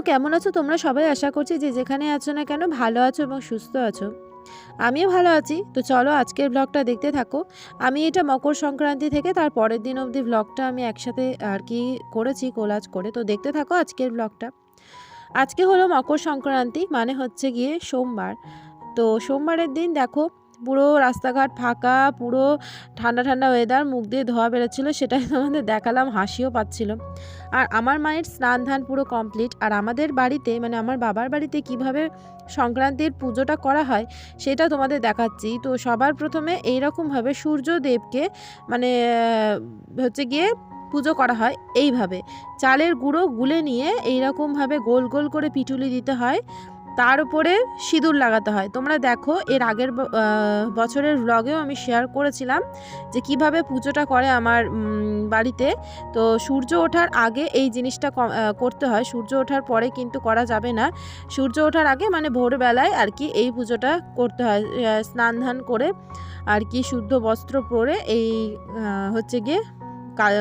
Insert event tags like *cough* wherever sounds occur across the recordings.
কেমন আছো? তোমরা সবাই আশা করছি যে যেখানে আছো না কেন ভালো আছো এবং সুস্থ আছো। আমিও ভালো আছি। তো চলো আজকের ব্লগটা দেখতে থাকো। আমি এটা মকর সংক্রান্তি থেকে তার পরের দিন অবধি ব্লগটা আমি একসাথে আর কি করেছি কোলাজ করে। তো দেখতে থাকো আজকের ব্লগটা আজকে হলো মকর সংক্রান্তি মানে হচ্ছে গিয়ে সোমবার। তো সোমবারের দিন দেখো পুরো রাস্তাঘাট ফাঁকা, পুরো ঠান্ডা ঠান্ডা ওয়েদার মুখ দিয়ে ধোয়া বেরোচ্ছিলো, সেটাই *laughs* তোমাদের দেখালাম, হাসিও পাচ্ছিল। আর আমার মায়ের স্নান ধান পুরো কমপ্লিট আর আমাদের বাড়িতে মানে আমার বাবার বাড়িতে কীভাবে সংক্রান্তির পুজোটা করা হয়, সেটা তোমাদের দেখাচ্ছি। তো সবার প্রথমে এইরকমভাবে সূর্যদেবকে মানে হচ্ছে গিয়ে পুজো করা হয় এইভাবে। চালের গুঁড়ো গুলে নিয়ে এইরকমভাবে গোল গোল করে পিটুলি দিতে হয়। তার উপরে সিঁদুর লাগাতে হয়। তোমরা দেখো, এর আগের বছরের ব্লগেও আমি শেয়ার করেছিলাম যে কীভাবে পুজোটা করে আমার বাড়িতে। তো সূর্য ওঠার আগে এই জিনিসটা করতে হয়। সূর্য ওঠার পরে কিন্তু করা যাবে না। সূর্য ওঠার আগে মানে ভোরবেলায় আর কি এই পুজোটা করতে হয়। স্নান ধান করে আর কি শুদ্ধ বস্ত্র পরে এই হচ্ছে গিয়ে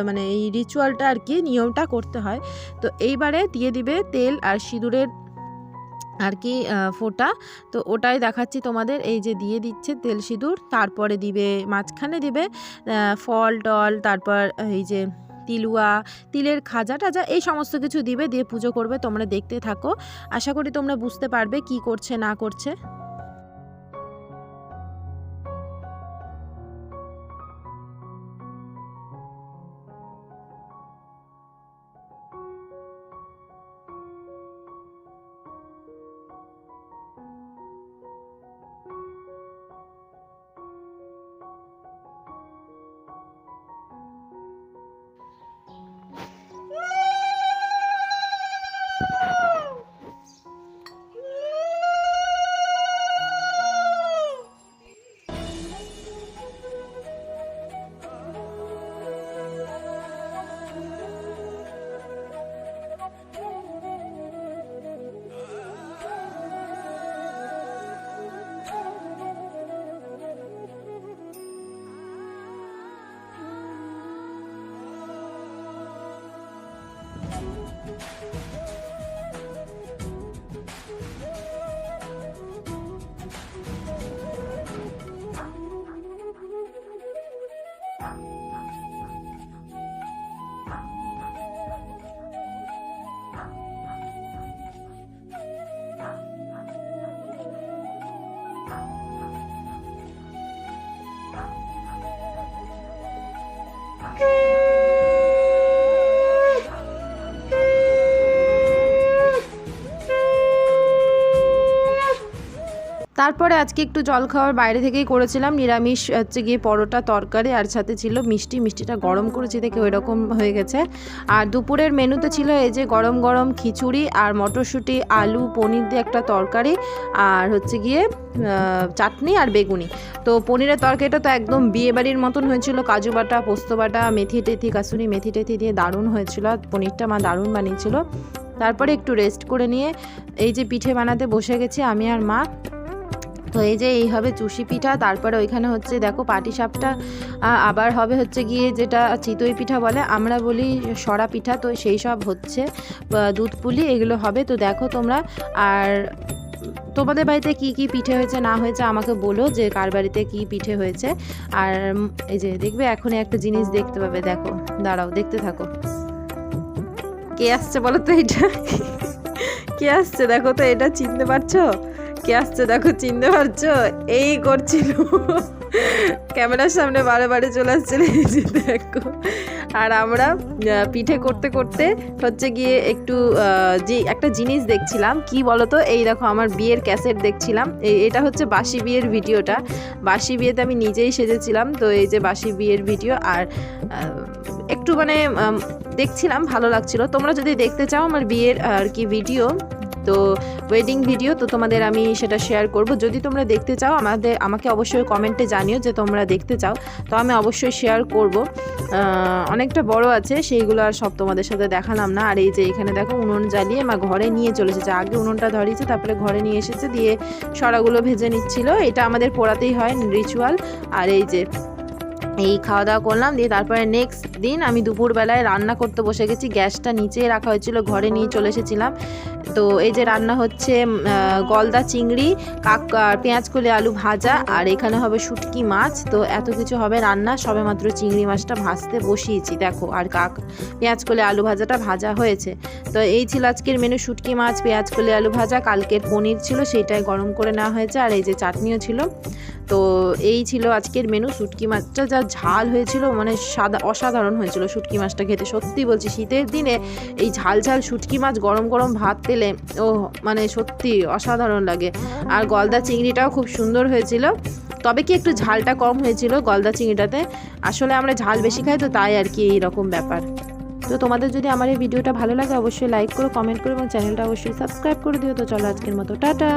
মানে এই রিচুয়ালটা আর কি, নিয়মটা করতে হয়। তো এইবারে দিয়ে দিবে তেল আর সিঁদুরের আর কি ফোটা। তো ওটাই দেখাচ্ছি তোমাদের। এই যে দিয়ে দিচ্ছে তেল সিঁদুর, তারপরে দিবে, মাঝখানে দিবে ফল, টল, তারপর এই যে তিলুয়া, তিলের খাজা টাজা, এই সমস্ত কিছু দিবে, দিয়ে পুজো করবে, তোমরা দেখতে থাকো। আশা করি তোমরা বুঝতে পারবে কি করছে, না করছে। Bye. তারপরে আজকে একটু জল খাওয়ার বাইরে থেকেই করেছিলাম। নিরামিষ হচ্ছে গিয়ে পরোটা, তরকারি, আর সাথে ছিল মিষ্টি। মিষ্টিটা গরম করেছি দেখে ওই রকম হয়ে গেছে। আর দুপুরের মেনুতে ছিল এই যে গরম গরম খিচুড়ি আর মটরশুঁটি, আলু, পনির দিয়ে একটা তরকারি, আর হচ্ছে গিয়ে চাটনি আর বেগুনি। তো পনিরের তরকারিটা তো একদম বিয়েবাড়ির মতন হয়েছিল। কাজু বাটা, পোস্ত বাটা, মেথি টেথি, কাসুরি মেথি টেথি দিয়ে দারুণ হয়েছিল। পনিরটা মা দারুণ বানিয়েছিল। তারপরে একটু রেস্ট করে নিয়ে এই যে পিঠে বানাতে বসে গেছি আমি আর মা। তো এই যে এই হবে চুষি পিঠা, তারপরে ওইখানে হচ্ছে দেখো পাটি সাপটা আবার হবে হচ্ছে গিয়ে যেটা চিতই পিঠা বলে, আমরা বলি সরা পিঠা, তো সেই সব হচ্ছে দুধ পুলি, এগুলো হবে। তো দেখো তোমরা, আর তোমাদের বাড়িতে কি কি পিঠে হয়েছে, না হয়েছে আমাকে বলো যে কার বাড়িতে কি পিঠে হয়েছে। আর এই যে দেখবে, এখনই একটা জিনিস দেখতে পাবে, দেখো, দাঁড়াও, দেখতে থাকো। কে আসছে বলো তো এটা? কে আসছে? দেখো তো এটা চিনতে পারছ? কে আসছে? দেখো, চিনতে পারছ? এই করছিল। ক্যামেরার সামনে বারে বারে চলে আসছিল দেখো। আর আমরা পিঠে করতে করতে হচ্ছে গিয়ে একটু যে একটা জিনিস দেখছিলাম, কি বলতো? এই দেখো, আমার বিয়ের ক্যাসেট দেখছিলাম। এই এটা হচ্ছে বাসি বিয়ের ভিডিওটা। বাসি বিয়েতে আমি নিজেই সেজেছিলাম, তো এই যে বাসি বিয়ের ভিডিও। আর একটু মানে দেখছিলাম, ভালো লাগছিল। তোমরা যদি দেখতে চাও আমার বিয়ের আর কি ভিডিও তো ওয়েডিং ভিডিও তো তোমাদের আমি সেটা শেয়ার করব। যদি তোমরা দেখতে চাও, আমাদের, আমাকে অবশ্যই কমেন্টে জানিও যে তোমরা দেখতে চাও। তো আমি অবশ্যই শেয়ার করব। অনেকটা বড় আছে, সেইগুলো আর সব তোমাদের সাথে দেখালাম না। আর এই যে এখানে দেখো, উনুন জ্বালিয়ে মা ঘরে নিয়ে চলে এসেছে আগে উনুনটা ধরিয়েছে, তারপরে ঘরে নিয়ে এসেছে, দিয়ে সরাগুলো ভেজে নিচ্ছিল। এটা আমাদের পোড়াতেই হয় রিচুয়াল আর এই যে এই খাওয়া দাওয়া করলাম, দিয়ে তারপরে নেক্সট দিন আমি দুপুরবেলায় রান্না করতে বসে গেছি। গ্যাসটা নিচেই রাখা হয়েছিল, ঘরে নিয়ে চলে এসেছিলাম। তো এই যে রান্না হচ্ছে গলদা চিংড়ি, কাক পেঁয়াজ কলি আলু ভাজা, আর এখানে হবে শুটকি মাছ। তো এত কিছু হবে রান্না সবে মাত্র চিংড়ি মাছটা ভাজতে বসিয়েছি। দেখো, আর কাক পেঁয়াজ কলি আলু ভাজাটা ভাজা হয়েছে। তো এই ছিল আজকের মেনু শুটকি মাছ পেঁয়াজ কলি আলু ভাজা। কালকের পনির ছিল সেইটাই গরম করে নেওয়া হয়েছে, আর এই যে চাটনিও ছিল। তো এই ছিল আজকের মেনু শুটকি মাছটা যা ঝাল হয়েছিল মানে সাদা, অসাধারণ হয়েছিল শুটকি মাছটা খেতে। সত্যি বলছি, শীতের দিনে এই ঝাল ঝাল শুটকি মাছ গরম গরম ভাত তেলে ও মানে সত্যি অসাধারণ লাগে। আর গলদা চিংড়িটাও খুব সুন্দর হয়েছিল। তবে কি একটু ঝালটা কম হয়েছিল গলদা চিংড়িটাতে? আসলে আমরা ঝাল বেশি খাই, তো তাই আর কি এইরকম ব্যাপার। তো তোমাদের যদি আমার এই ভিডিওটা ভালো লাগে, অবশ্যই লাইক করো কমেন্ট করো এবং চ্যানেলটা অবশ্যই সাবস্ক্রাইব করে দিও। তো চলো আজকের মতো, টাটা!